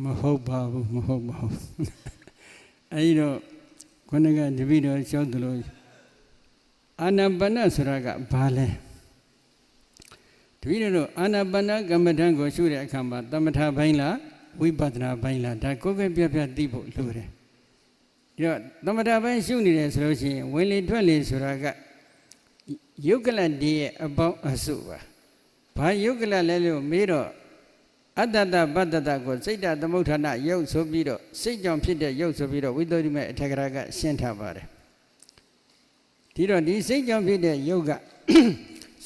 မဟုတ်ပါဘူးမဟုတ်ပါဘူးအဲဒီတော့ခုနကတပည့်တော်ရှောက်သလိုအာနာပါနဆိုတာကဘာလဲတပည့်တော်တို့အာနာပါနကမ္မဋ္ဌာန်းကိုရှုတဲ့အခါမှာသမထဘိုင်းလားဝိပဿနာဘိုင်းလားဒါကိုယ်ကပြပြသိဖို့လိုတယ်ဒီတော့သမထဘိုင်းရှုနေတယ်ဆိုလို့ရှိရင်ဝင်လေထွက်လေဆိုတာကယုတ်ကလတ်ဒီရဲ့အပေါင်းအစုပါဘာယုတ်ကလတ်လဲလို့မေးတော့ အတ္တတပတ္တတကိုစိတ်တသမုဋ္ဌာနယုတ်ဆိုပြီးတော့စိတ်ကြောင့်ဖြစ်တဲ့ယုတ်ဆိုပြီးတော့ဝိသုဒ္ဓိမေအထက်ကရာကရှင်းထားပါတယ်ဒီတော့ဒီစိတ်ကြောင့်ဖြစ်တဲ့ယုတ်က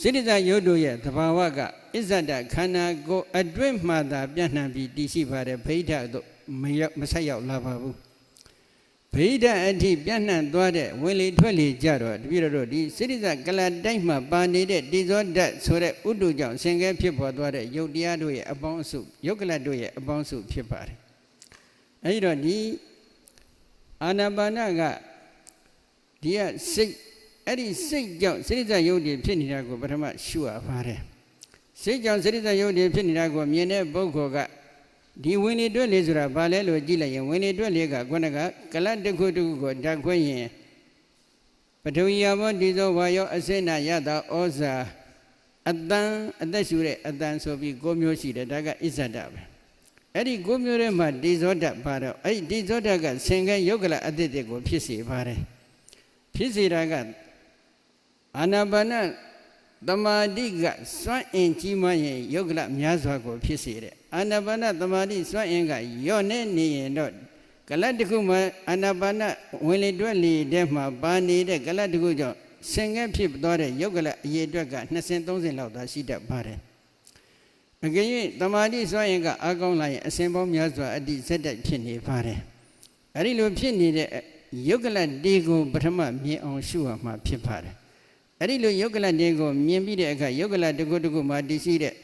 စိတ္တဇယုတ်တို့ရဲ့သဘာဝကအစ္ဆဒခန္ဓာကိုယ်အတွင်းမှသာပြန့်နှံ့ပြီးတည်ရှိပါတယ်ဗိဓာတို့မရောက်မဆက်ရောက်လာပါဘူး ဗိဓာအထိပြန့်နှံ့သွားတဲ့ဝင်လေထွက်လေကြတော့တပည့်တော်တို့ဒီစိတ္တဇကလတိုင်းမှာပါနေတဲ့တိဇောဓာတ်ဆိုတဲ့ဥတုကြောင့်ဆင်ကဲဖြစ်ပေါ်သွားတဲ့ယုတ်တရားတို့ရဲ့အပေါင်းအစုယုတ်ကလတို့ရဲ့အပေါင်းအစုဖြစ်ပါတယ်အဲဒီတော့ဒီအာနာပါနကဒီကစိတ်အဲ့ဒီစိတ်ကြောင့်စိတ္တဇယုတ်တွေဖြစ်နေတာကိုပထမရှုရပါတယ်စိတ်ကြောင့်စိတ္တဇယုတ်တွေဖြစ်နေတာကိုမြင်တဲ့ပုဂ္ဂိုလ်က ဒီဝင်လေတွက်လေဆိုတာဘာလဲလို့ကြည့်လိုက်ရင်ဝင်လေတွက်လေကခုနကကလတ်တစ်ခုတစ်ခုကိုဓာတ်ခွင်းရင်ပထဝီယဘောဒီဇောဝါယောအစင်နာယတာဩဇာအတန်အသက်ရှူတဲ့အတန်ဆိုပြီး၉မျိုးရှိတယ်ဒါကအစ္ဆဒပဲအဲ့ဒီ၉မျိုးထဲမှာဒီဇောဓာတ်ပါတော့အဲ့ဒီဒီဇောဓာတ်ကဆင်ကဲယုတ်ကလအတ္တတွေကိုဖြစ်စေပါတယ်ဖြစ်စေတာကအာနာပါနတမာတိကစွန့်အင်ကြီးမှရင်ယုတ်ကလများစွာကိုဖြစ်စေတဲ့ အာနာပါနတမာတိစွန့်အင်ကယော့နေနေရင်တော့ကလတ်တစ်ခုမှအာနာပါနဝင်လေတွက်လေတဲ့မှာပါနေတဲ့ကလတ်တစ်ခုကြောင့်ဆင်ငဲဖြစ်သွားတဲ့ယုတ်ကလအရေအတွက်က20 30လောက်သာရှိတတ်ပါတယ်အကယ်၍တမာတိစွန့်အင်ကအာကောင်းလာရင်အစဉ်ပေါင်းများစွာအတ္တိစက်တိုက်ဖြစ်နေပါတယ်အဲဒီလိုဖြစ်နေတဲ့ယုတ်ကလတေကိုပထမမြင်အောင်ရှုရမှာဖြစ်ပါတယ်အဲ့ဒီလိုယုတ်ကလတေကိုမြင်ပြီးတဲ့အခါယုတ်ကလတကုတကုမှာတည်ရှိတဲ့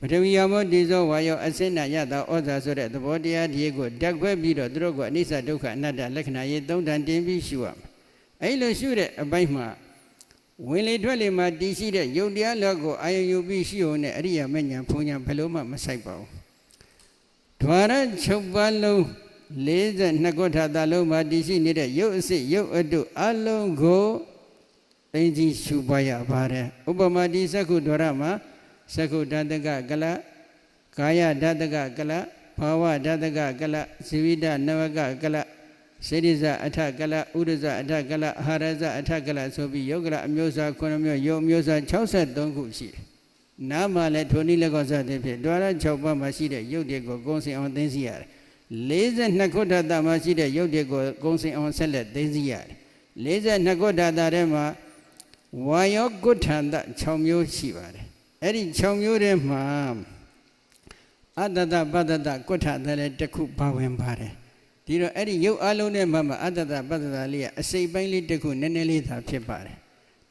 ပထဝီယမောဒီဇောဝါယောအစင်နာယတာဩဇာဆိုတဲ့သဘောတရားဒီကိုဓာတ်ခွဲပြီးတော့သူတို့ကအနိစ္စဒုက္ခအနတ္တလက္ခဏာရေးသုံးတန်တင်ပြီးရှုရမယ်အဲ့လိုရှုတဲ့အပိုင်းမှာဝင်လေထွက်လေမှာတည်ရှိတဲ့ယုတ်တရားလောက်ကိုအာယုံယူပြီးရှုုံနဲ့အရိယာမဉ္ဇဉ်ဘုံညာဘယ်လို့မှမဆိုင်ပါဘူးဓဝရ6ပါးလုံး42ခုထာတာလုံးမှာတည်ရှိနေတဲ့ယုတ်အစစ်ယုတ်အတုအလုံးကိုသိသိရှုပါရပါတယ်ဥပမာဒီသက္ခုဒရမှာ သက္ခုဓာတကကလကာယဓာတကကလဘာဝဓာတကကလဇီဝိတနဝကကလစေရိဇအထကလဥဒဇအထကလအာဟာရဇအထကလဆိုပြီးယုတ်ကလအမျိုးအစား9မျိုးယုတ်အမျိုးအစား63ခုရှိတယ်နားမှာလည်းထိုနည်းလည်းကောစတဲ့ဖြစ်ဒွါရ6ပါးမှာရှိတဲ့ယုတ်တွေကိုကုံစင်အောင်သိသိရတယ်42ခုဓာတမှာရှိတဲ့ယုတ်တွေကိုကုံစင်အောင်ဆက်လက်သိသိရတယ်42ခုဓာတထဲမှာဝါယောကုဋ္ဌန္တ6မျိုးရှိပါတယ် အဲ့ဒီ6မျိုးထဲမှာအတ္တတပတ္တတကုဋ္ဌတလည်းတစ်ခုပါဝင်ပါတယ်ဒီတော့အဲ့ဒီရုပ်အလုံးထဲမှာအတ္တတပတ္တတလေးကအစိပ်ပိုင်းလေးတစ်ခုနည်းနည်းလေးသာဖြစ်ပါတယ်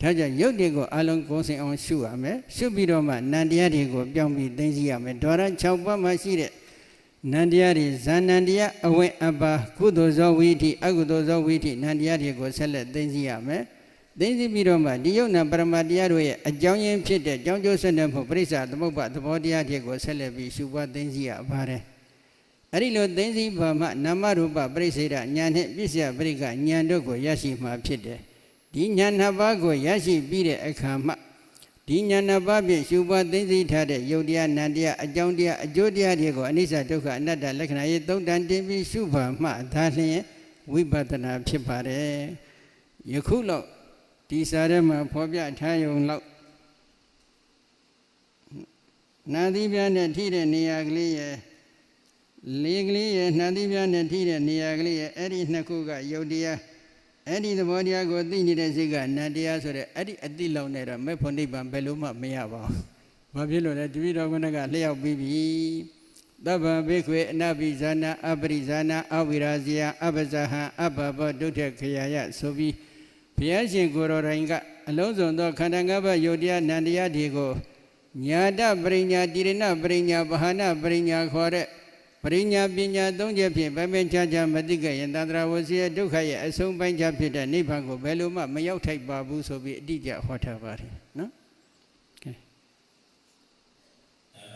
ဒါကြောင့်ရုပ်တွေကိုအလုံးကိုယ်စင်အောင်ရှုရမယ်ရှုပြီးတော့မှနန္တရားတွေကိုပြောင်းပြီးသိသိရမယ်ဒေါရ6ပါးမှာရှိတဲ့နန္တရားတွေဇာနန္တရားအဝင်အပါကုသိုလ်ဇောဝိထိအကုသိုလ်ဇောဝိထိနန္တရားတွေကိုဆက်လက်သိသိရမယ် သိသိပြီးတော့မှဒီယုတ်နာပရမတရားတို့ရဲ့အကြောင်းရင်းဖြစ်တဲ့ကြောင်းကျိုးဆက်နွယ်မှုပရိစ္ဆာသမုပ္ပါသဘောတရားတွေကိုဆက်လက်ပြီးရှုပွားသိသိရပါတယ်အဲ့ဒီလိုသိသိပါမှနာမရူပပရိစ္ဆေဒညာနဲ့ပြည့်စရာပရိကညာတို့ကိုရရှိမှဖြစ်တယ်ဒီညာနှစ်ပါးကိုရရှိပြီးတဲ့အခါမှဒီညာနှစ်ပါးဖြင့်ရှုပွားသိသိထားတဲ့ယုတ်တရားနံတရားအကြောင်းတရားအကျိုးတရားတွေကိုအနိစ္စဒုက္ခအနတ္တလက္ခဏာရေးသုံးတန်တင်ပြီးရှုပါမှဒါလျှင်ဝိပဿနာဖြစ်ပါတယ်ယခုလောက် ဒီစာထဲမှာဖော်ပြထားရုံလောက်နာသီးပြားနဲ့ထိတဲ့နေရာကလေးရဲ့လေးကလေးရဲ့နှာသီးပြားနဲ့ထိတဲ့နေရာကလေးရဲ့အဲ့ဒီနှစ်ခုကယုတ်တရားအဲ့ဒီသဘောတရားကိုသိနေတဲ့စိတ်ကနတ်တရားဆိုတဲ့အဲ့ဒီအတိလောက်နဲ့တော့မေဖို့နိဗ္ဗာန်ဘယ်လို့မှမရပါဘူး။ဘာဖြစ်လို့လဲတပိတော်ကနကလျှောက်ပြီးပြီ။သဗ္ဗဘေခွေအနပိဇာနာအပရိဇာနာအဝိရာဇယအပဇဟံအဘဘောဒုဋ္ဌခရာယဆိုပြီး ဘုရားရှင်ကိုယ်တော်တိုင်ကအလုံးစုံသောခန္ဓာ၅ပါးယုတ်တရားနန္တရားတွေကိုညာတပရိညာတိရဏပရိညာဗဟာနပရိညာခေါ်တဲ့ပရိညာပညာသုံးချက်ဖြင့်ဗမေချာချာမတိကယံတန္တရာဝစီယဒုက္ခရဲ့အဆုံးပိုင်းချဖြစ်တဲ့နိဗ္ဗာန်ကိုဘယ်လိုမှမရောက်ထိုက်ပါဘူးဆိုပြီးအတိအကျဟောထားပါတယ်နော်